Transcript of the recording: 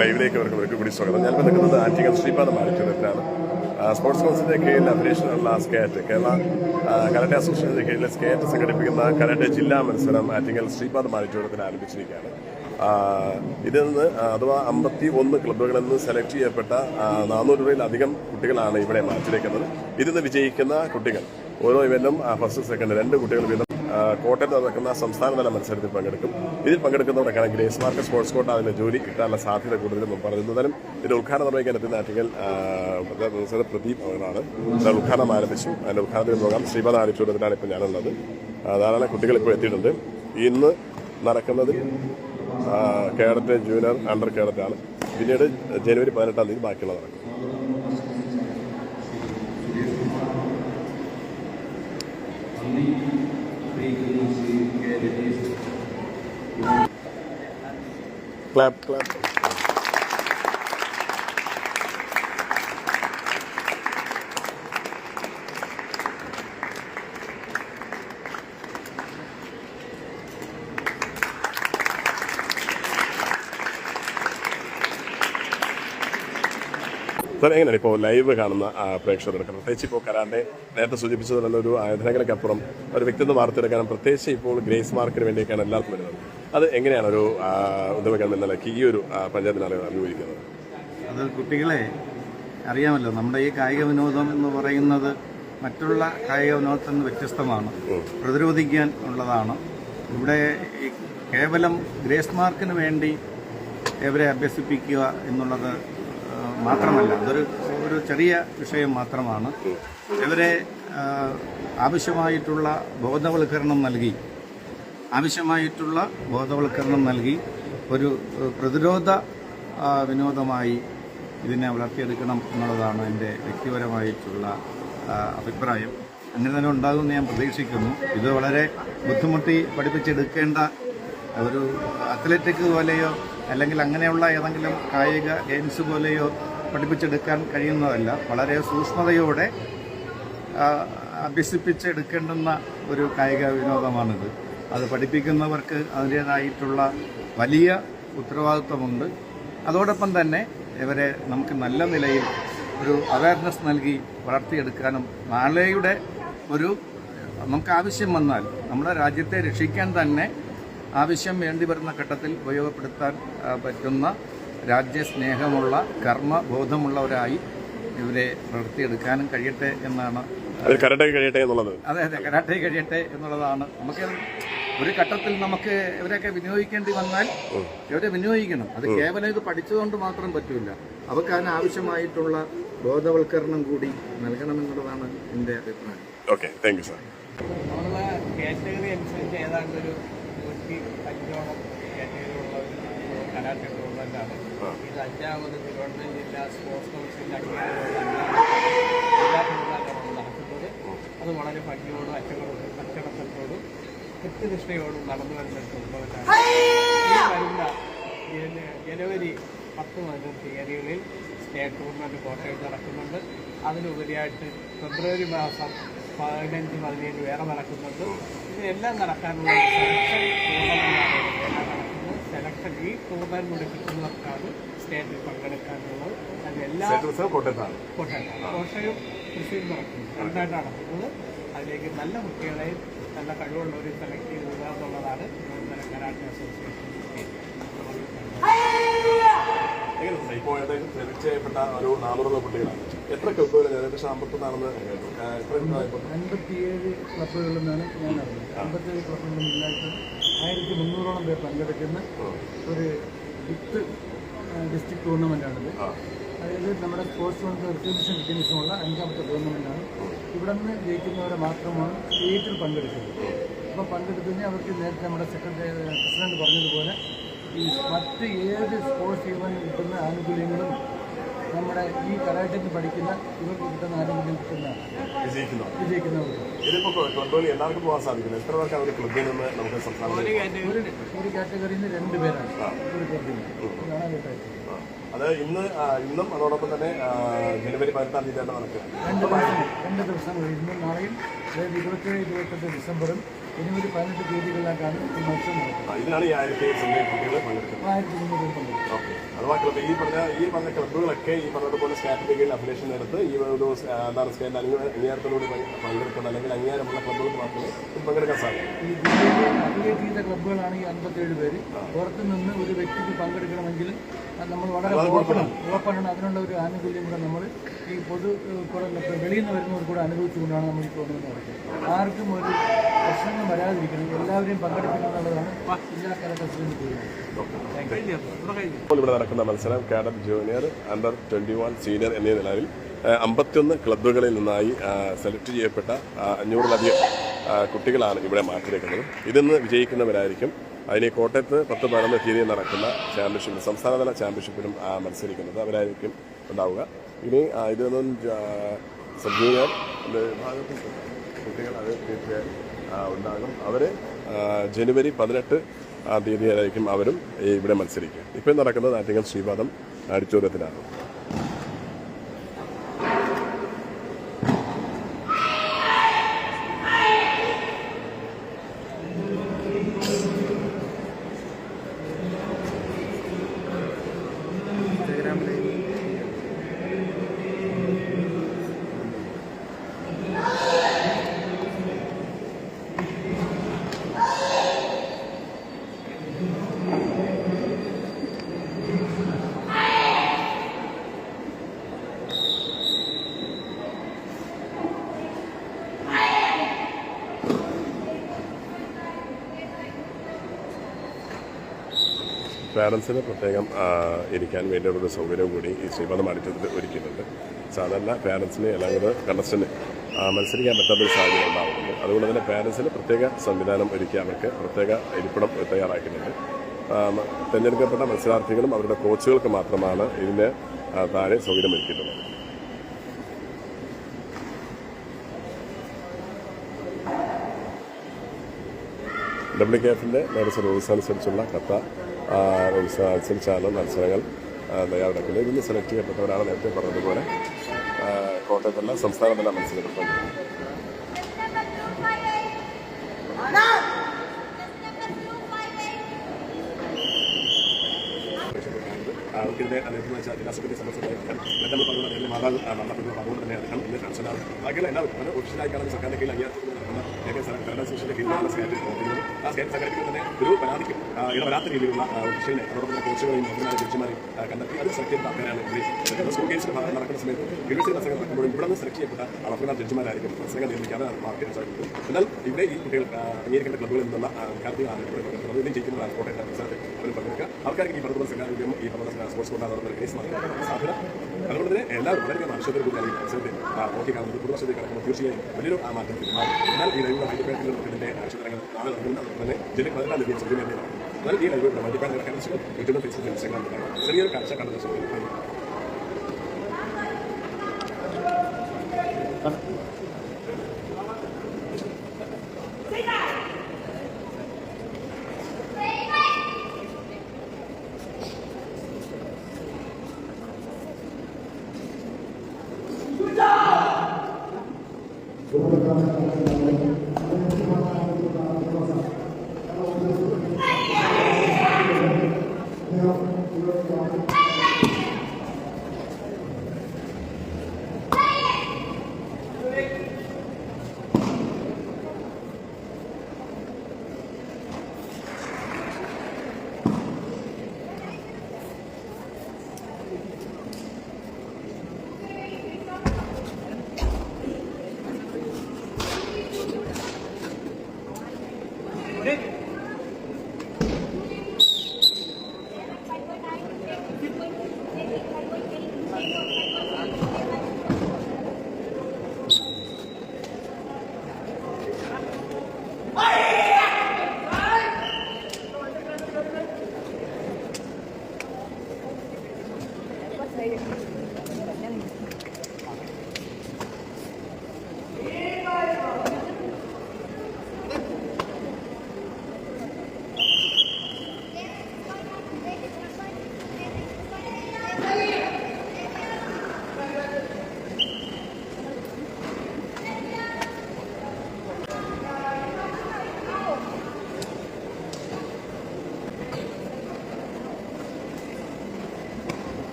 ലൈവിലേക്ക് അവർക്ക് ഒരിക്കൽ കൂടി സ്വാഗതം. ഞാൻ നിൽക്കുന്നത് ആറ്റിങ്ങൽ ശ്രീപാദ മാരിറ്റോറിയത്തിലാണ് സ്പോർട്സ് കൗൺസിലിന്റെ കീഴിൽ അഫിലിയേഷനുള്ള സ്കേറ്റ് കേരള കരാട്ടെ അസോസിയേഷന്റെ കീഴിൽ സ്കേറ്റ് സംഘടിപ്പിക്കുന്ന കരാട്ടെ ജില്ലാ മത്സരം ആറ്റിങ്ങൽ ശ്രീപാദ മാരിറ്റോറിയത്തിൽ ആരംഭിച്ചിരിക്കുകയാണ്. ഇതിൽ നിന്ന് അഥവാ അമ്പത്തി ഒന്ന് ക്ലബ്ബുകളിൽ നിന്ന് സെലക്ട് ചെയ്യപ്പെട്ട നാനൂറ് രൂപയിലധികം കുട്ടികളാണ് ഇവിടെ മാറ്റിലേക്കുന്നത് ഇതിൽ നിന്ന് വിജയിക്കുന്ന കുട്ടികൾ. ഓരോ ഇവന്റും ഫസ്റ്റ് സെക്കൻഡ് രണ്ട് കുട്ടികൾ വീതം കോട്ടയത്ത് നടക്കുന്ന സംസ്ഥാനതല മത്സരത്തിൽ പങ്കെടുക്കും. ഇതിൽ പങ്കെടുക്കുന്നവർക്കാണ് ഗ്രേസ് മാർക്ക് സ്പോർട്സ് കോട്ട അതിന്റെ ജോലി കിട്ടാനുള്ള സാധ്യത കൂടുതലും പറയുന്നതിനും ഇതിന്റെ ഉദ്ഘാടനം നിർവഹിക്കാൻ എത്തുന്ന ആറ്റിങ്ങൽ ആ, പ്രദീപ് അവരാണ്. ഉദ്ഘാടനം ആരംഭിച്ചു. അതിന്റെ ഉദ്ഘാടനത്തിന് പോകാം. ശ്രീപാദ ആരിച്ചൂടത്തിലാണ് ഇപ്പോൾ ഞാനുള്ളത്. ധാരാളം കുട്ടികൾ ഇപ്പോൾ എത്തിയിട്ടുണ്ട്. ഇന്ന് നടക്കുന്നത് കേഡറ്റ് ജൂനിയർ അണ്ടർ കേഡറ്റാണ്. പിന്നീട് ജനുവരി പതിനെട്ടാം തീയതി ബാക്കിയുള്ളതാണ് ക്ലാപ്പ് ക്ലാപ്പ് സാർ എങ്ങനെയാണ് ഇപ്പോൾ ലൈവ് കാണുന്ന പ്രേക്ഷകർക്ക് പ്രത്യേകിച്ച് ഇപ്പോൾ കരാറിന്റെ നേരത്തെ സൂചിപ്പിച്ചതുപോലെ ഒരു ആയുധനകലക്കപ്പുറം ഒരു വ്യക്തിത്വം വാർത്തെടുക്കാനും പ്രത്യേകിച്ച് ഇപ്പോൾ ഗ്രേസ് മാർക്കിന് വേണ്ടിയൊക്കെയാണ് എല്ലാവർക്കും വരുന്നത്. അത് എങ്ങനെയാണ് ഒരു ആ, ഉദ്യമകൻ എന്ന നിലയ്ക്ക് ഈ ഒരു പഞ്ചായത്തിനാണ് അനുഭവിക്കുന്നത് അത് കുട്ടികളെ അറിയാമല്ലോ നമ്മുടെ ഈ കായിക വിനോദം എന്ന് പറയുന്നത് മറ്റുള്ള കായിക വിനോദത്തിൽ നിന്ന് വ്യത്യസ്തമാണ്. പ്രതിരോധിക്കാൻ ഉള്ളതാണ്. ഇവിടെ കേവലം ഗ്രേസ് മാർക്കിന് വേണ്ടി ഇവരെ അഭ്യസിപ്പിക്കുക എന്നുള്ളത് മാത്രമല്ല അതൊരു ഒരു ചെറിയ വിഷയം മാത്രമാണ്. ഇവരെ ആവശ്യമായിട്ടുള്ള ബോധവൽക്കരണം നൽകി ആവശ്യമായിട്ടുള്ള ബോധവൽക്കരണം നൽകി ഒരു പ്രതിരോധ വിനോദമായി ഇതിനെ വളർത്തിയെടുക്കണം എന്നുള്ളതാണ് എന്റെ വ്യക്തിപരമായിട്ടുള്ള അഭിപ്രായം. അങ്ങനെ തന്നെ ഉണ്ടാകുമെന്ന് ഞാൻ പ്രതീക്ഷിക്കുന്നു. ഇത് വളരെ ബുദ്ധിമുട്ടി പഠിപ്പിച്ചെടുക്കേണ്ട ഒരു അത്ലറ്റിക് പോലെയോ അല്ലെങ്കിൽ അങ്ങനെയുള്ള ഏതെങ്കിലും കായിക ഗെയിംസ് പോലെയോ പഠിപ്പിച്ചെടുക്കാൻ കഴിയുന്നതല്ല. വളരെ സൂക്ഷ്മതയോടെ അഭ്യസിപ്പിച്ചെടുക്കേണ്ടുന്ന ഒരു കായിക വിനോദമാണിത്. അത് പഠിപ്പിക്കുന്നവർക്ക് അതിന്റേതായിട്ടുള്ള വലിയ ഉത്തരവാദിത്വമുണ്ട്. അതോടൊപ്പം തന്നെ ഇവരെ നമുക്ക് നല്ല നിലയിൽ ഒരു അവയർനെസ് നൽകി വളർത്തിയെടുക്കാനും നാളെയുടെ ഒരു നമുക്ക് ആവശ്യം വന്നാൽ നമ്മുടെ രാജ്യത്തെ രക്ഷിക്കാൻ തന്നെ ആവശ്യം വേണ്ടി വരുന്ന ഘട്ടത്തിൽ ഉപയോഗപ്പെടുത്താൻ പറ്റുന്ന രാജ്യസ്നേഹമുള്ള കർമ്മബോധമുള്ളവരായി ഇവരെ വളർത്തിയെടുക്കാനും കഴിയട്ടെ എന്നാണ് കരാട്ടെ കഴിയട്ടെ എന്നുള്ളത്. അതെ അതെ കരാട്ടെ കഴിയട്ടെ എന്നുള്ളതാണ്. നമുക്ക് ഒരു ഘട്ടത്തിൽ നമുക്ക് ഇവരെയൊക്കെ വിനിയോഗിക്കേണ്ടി വന്നാൽ ഇവരെ വിനിയോഗിക്കണം. അത് കേവലം ഇത് പഠിച്ചതുകൊണ്ട് മാത്രം പറ്റില്ല അവർക്ക് അതിനാവശ്യമായിട്ടുള്ള ബോധവൽക്കരണം കൂടി നൽകണമെന്നുള്ളതാണ് എന്റെ അഭിപ്രായം. ഓക്കെ താങ്ക് യു സാർ നമ്മളെ കാറ്റഗറി അനുസരിച്ച് ഏതാണ്ട് ഒരു നൂറ്റി അഞ്ചോളം കാറ്റഗറിയുള്ള ഒരു കരാട്ടെ ടൂർണമെന്റാണ് ഇത് അഞ്ചാമത് തിരുവനന്തപുരം ജില്ലാ സ്പോർട്സ് കൗൺസിലിന്റെ അംഗീകാരമുള്ള അഞ്ചാമത് ജില്ലാ ടൂർണമെന്റാണ് നടക്കുന്നത് അത് വളരെ ഭംഗിയോടും അച്ചടക്ക അച്ചടക്കത്തോടും കൃത്യനിഷ്ഠയോടും നടന്നു വരുന്ന ജന- ജനുവരി പത്ത് മുതൽ തീയതികളിൽ സ്റ്റേറ്റ് ടൂർണമെന്റ് കോട്ടയം നടക്കുന്നുണ്ട്. അതിലുപരിയായിട്ട് ഫെബ്രുവരി മാസം പതിനഞ്ച് പതിനേഴ് വേറെ നടക്കുന്നുണ്ട്. ഇതെല്ലാം നടക്കാനുള്ള സെലക്ഷൻ ടൂർണമെന്റാണ് നടക്കുന്നത്. സെലക്ഷൻ ഈ ടൂർണമെന്റ് കൂടി കിട്ടുന്നവർക്കാണ് സ്റ്റേറ്റിൽ പങ്കെടുക്കാനുള്ളത്. അതെല്ലാം കോട്ടയത്താണ്. കോട്ടയം കോട്ടയം തൃശ്ശൂർ നടക്കുന്നു. രണ്ടായിട്ടാണ് നടക്കുന്നത്. അതിലേക്ക് നല്ല കുട്ടികളെ നല്ല കഴിവുള്ളവരെ സെലക്ട് ചെയ്ത് വിടുക എന്നുള്ളതാണ് കരാട്ടെ അസോസിയേഷൻ ഇപ്പോൾ ഏകദേശം സെലക്ട് ചെയ്യപ്പെട്ട ഒരു നാനൂറ് കുട്ടികളാണ്. എത്ര ക്ലബ്ബുകൾ ഏകദേശം അമ്പത്തൊന്നാണെന്ന് അൻപത്തിയേഴ് ക്ലബ്ബുകളിൽ നിന്നാണ് ഞാൻ അറിഞ്ഞത് അമ്പത്തിയേഴ് ക്ലബ്ബുകളിൽ നിന്നായിട്ട് ആയിരത്തി മുന്നൂറോളം പേർ പങ്കെടുക്കുന്ന ഒരു വിത്ത് ഡിസ്ട്രിക്ട് ടൂർണമെന്റാണിത് അതായത് നമ്മുടെ സ്പോർട്സ് കൗൺസിൽ റിസർവേഷൻ കിട്ടിയതിനുള്ള അഞ്ചാമത്തെ ടൂർണമെന്റാണ് ഇവിടെ നിന്ന് ജയിക്കുന്നവരെ മാത്രമാണ് സ്റ്റേറ്റിൽ പങ്കെടുക്കുന്നത്. അപ്പോൾ പങ്കെടുക്കുന്നതിന് അവർക്ക് നേരത്തെ നമ്മുടെ സെക്രട്ടറി പ്രസിഡന്റ് പറഞ്ഞതുപോലെ ഈ മറ്റ് ഏത് സ്പോർട്സ് ഇവന്റ് കിട്ടുന്ന ആനുകൂല്യങ്ങളും നമ്മുടെ ഈ കരാട്ടയ്ക്ക് പഠിക്കുന്ന ഇവർക്ക് കിട്ടുന്ന ആരോഗ്യം കിട്ടുന്ന വിജയിക്കുന്നവർക്ക്. എല്ലാവർക്കും പോകാൻ സാധിക്കില്ല. എത്ര നിന്ന് നമുക്ക് ഒരു കാറ്റഗറിയിൽ നിന്ന് രണ്ട് പേരാണ്. ഒരു ക്ലബിൽ. അത് ഇന്ന് ഇന്നും അതോടൊപ്പം തന്നെ ജനുവരി പതിനെട്ടാം തീയതിയാണ് നടക്കുക. രണ്ട് ദിവസം രണ്ട് ദിവസം ഇന്നും നാളെയും അതായത് ഇരുപത്തേഴ് ഇരുപത്തെട്ട് ഡിസംബറും ജനുവരി ഒരു പതിനെട്ട് തീയതികളിലേക്കാണ് ഈ മത്സരം നടക്കുന്നത് ആ, ഇതിനാണ് ഈ ആയിരത്തി മുന്നൂറ് അഥവാ ക്ലബ് ഈ പറഞ്ഞ ഈ പറഞ്ഞ ക്ലബ്ബുകളൊക്കെ ഈ പറഞ്ഞതുപോലെ സ്റ്റാറ്റിന്റെ അപ്ലേഷൻ എടുത്ത് ഈ ഒരു എന്താണ് സ്റ്റേറ്റ് അല്ലെങ്കിൽ അംഗീകാരത്തിലൂടെ പങ്കെടുക്കുന്നത് പങ്കെടുക്കുന്ന അല്ലെങ്കിൽ അംഗീകാരമുള്ള ക്ലബ്ബുകൾക്ക് മാത്രമേ പങ്കെടുക്കാൻ സാധിക്കും. ഈ അഫിലിയേറ്റ് ചെയ്ത ക്ലബ്ബുകളാണ് ഈ അൻപത്തേഴ് പേര്. പുറത്ത് നിന്ന് ഒരു വ്യക്തിക്ക് പങ്കെടുക്കണമെങ്കിൽ നമ്മൾ വളരെ ഓപ്പണാണ് ഓപ്പണാണ് അതിനുള്ള ഒരു ആനുകൂല്യം കൂടെ നമ്മൾ ഈ പൊതു വെളിയിൽ നിന്ന് വരുന്നവർ കൂടെ അനുഭവിച്ചുകൊണ്ടാണ് നമ്മൾ ഈ ടൂർണമെന്റ് നടത്തുന്നത് ആർക്കും ഒരു പ്രശ്നങ്ങൾ വരാതിരിക്കണം. എല്ലാവരെയും പങ്കെടുക്കണം എന്നുള്ളതാണ് ജില്ലാ കലക്ടർ ഇവിടെ നടക്കുന്നത് നടക്കുന്ന മത്സരം cadet junior under twenty one senior എന്നീ നിലയിൽ അമ്പത്തിയൊന്ന് ക്ലബ്ബുകളിൽ നിന്നായി സെലക്ട് ചെയ്യപ്പെട്ട അഞ്ഞൂറിലധികം കുട്ടികളാണ് ഇവിടെ മാറ്റിയിരിക്കുന്നത് ഇതിന്ന് വിജയിക്കുന്നവരായിരിക്കും. അതിന് കോട്ടയത്ത് പത്ത് പതിനൊന്ന് തീയതി നടക്കുന്ന ചാമ്പ്യൻഷിപ്പിൽ സംസ്ഥാനതല ചാമ്പ്യൻഷിപ്പിലും മത്സരിക്കുന്നത് അവരായിരിക്കും ഉണ്ടാവുക. ഇനി ഇത് ഇതൊന്നും സബ് ജൂനിയർ വിഭാഗത്തിൽ കുട്ടികൾ അത് തീർച്ചയായും ഉണ്ടാകും. അവർ ജനുവരി പതിനെട്ട് ആ തീയതിയായിരിക്കും അവരും ഇവിടെ മത്സരിക്കുക ഇപ്പം നടക്കുന്നത് ആറ്റിങ്ങൽ ശ്രീപാദം അടിച്ചോരത്തിലാണ് പാരൻസിന് പ്രത്യേകം ഇരിക്കാൻ വേണ്ടിയുള്ള സൗകര്യം കൂടി ഈ ശ്രീപദ അടിച്ചതിൽ ഒരുക്കിയിട്ടുണ്ട്. സാധാരണ പാരൻസിന് അല്ലെങ്കിൽ കണ്ടസ്റ്റന് മത്സരിക്കാൻ പറ്റാത്തൊരു സാഹചര്യം ഉണ്ടാകുന്നുണ്ട് അതുകൊണ്ട് തന്നെ പാരൻസിന് പ്രത്യേക സംവിധാനം ഒരുക്കി അവർക്ക് പ്രത്യേക ഇരിപ്പിടം തയ്യാറാക്കുന്നുണ്ട് തിരഞ്ഞെടുക്കപ്പെട്ട മത്സരാർത്ഥികളും അവരുടെ കോച്ചുകൾക്ക് മാത്രമാണ് ഇതിന് താഴെ സൗകര്യം ഒരുക്കിയിട്ടുള്ളത്. ഡബ്ല്യു കെ എഫിന്റെ നേരത്തെ റൂൾസ് അനുസരിച്ചുള്ള കത്ത അനുസരിച്ചാണ് മത്സരങ്ങൾ തയ്യാറെടുക്കുന്നത് ഇതിന് സെലക്ട് ചെയ്യപ്പെട്ടവരാണ് നേരത്തെ പറഞ്ഞതുപോലെ കോട്ടയത്തല്ല സംസ്ഥാനത്തല്ല മത്സരം അവർക്കിതിന്റെ അദ്ദേഹത്തിന് വെച്ചാൽ ജില്ലാ സെക്രട്ടറി മരണപ്പെട്ടത് അതുകൊണ്ട് തന്നെ അദ്ദേഹം ഇന്ന് ട്രാൻസ്ഫറാണ് ബാക്കിയുള്ള എല്ലാവരും കാണുന്ന സർക്കാരിന്റെ കീഴിൽ അയ്യായിരത്തി നടക്കുന്ന ഏക കന്നഡ അസോസിയേഷന്റെ കീഴിലാണ് സംഘടിപ്പിക്കുന്നത് ഒരു പരാതിക്കും ഇടവരാത്ത രീതിയിലുള്ള ഒഫീഷ്യലിനെ അതോടൊപ്പം കോച്ചുകളെയും മന്ത്രിമാരെ ജഡ്ജിമാരെയും കണ്ടെത്തി അത് സെലക്ട് ചെയ്ത ആൾക്കാരാണ് ഇവിടെ സ്കൂൾ കേസിൽ ഭാഗം നടക്കുന്ന സമയത്ത് യൂണിവേഴ്സിറ്റി മത്സരങ്ങൾ നടക്കുമ്പോഴും ഇവിടെ നിന്ന് സെലക്ട് ചെയ്യപ്പെട്ട റഫറിമാർ ജഡ്ജിമാരായിരിക്കും മത്സരങ്ങൾ നിർമ്മിക്കാതെ മാർക്കറ്റ് സാധിക്കുന്നത് എന്നാൽ ഇവിടെ ഈ കുട്ടികൾ അംഗീകരിക്കേണ്ട ക്ലബ്ബുകളിൽ നിന്നുള്ള വിദ്യാർത്ഥികളാണ് ഇവിടെ ഇതിൽ ജയിക്കുന്നതാണ് കോട്ടയത്തെ മത്സരത്തിൽ അവർ പങ്കെടുക്കുക ആൾക്കാർക്ക് ഈ പലതരം സംഘാടകരും ഈ പലതരം സ്പോർട്സ് കൊണ്ടാകുന്ന കേസ് നടക്കാനുള്ള സാധ്യത അതുകൊണ്ട് തന്നെ എല്ലാവരും വളരെ ആവശ്യത്തോടു കൂടി ഈ മത്സരത്തിൽ നോക്കി കാണുന്നത് പുതുവർഷത്തിൽ കിടക്കുമ്പോൾ തീർച്ചയായും വലിയൊരു മാറ്റം എന്നാൽ ഈ വൈദ്യുതി ഇതിന്റെ ആവശ്യതരങ്ങൾ നാളെ നടക്കുന്ന അതുകൊണ്ട് തന്നെ ജനുവരി പതിനാലാം തീയതി സൗകര്യം എന്നാൽ ഈ ലൈവ് വൈദ്യുതി നടക്കാൻ യൂട്യൂബ് ഫേസ്ബുക്ക് ഇൻസ്റ്റാഗ്രാം ചെറിയൊരു കാഴ്ച കണ്ടത് ശ്രമിക്കുന്നു What's later?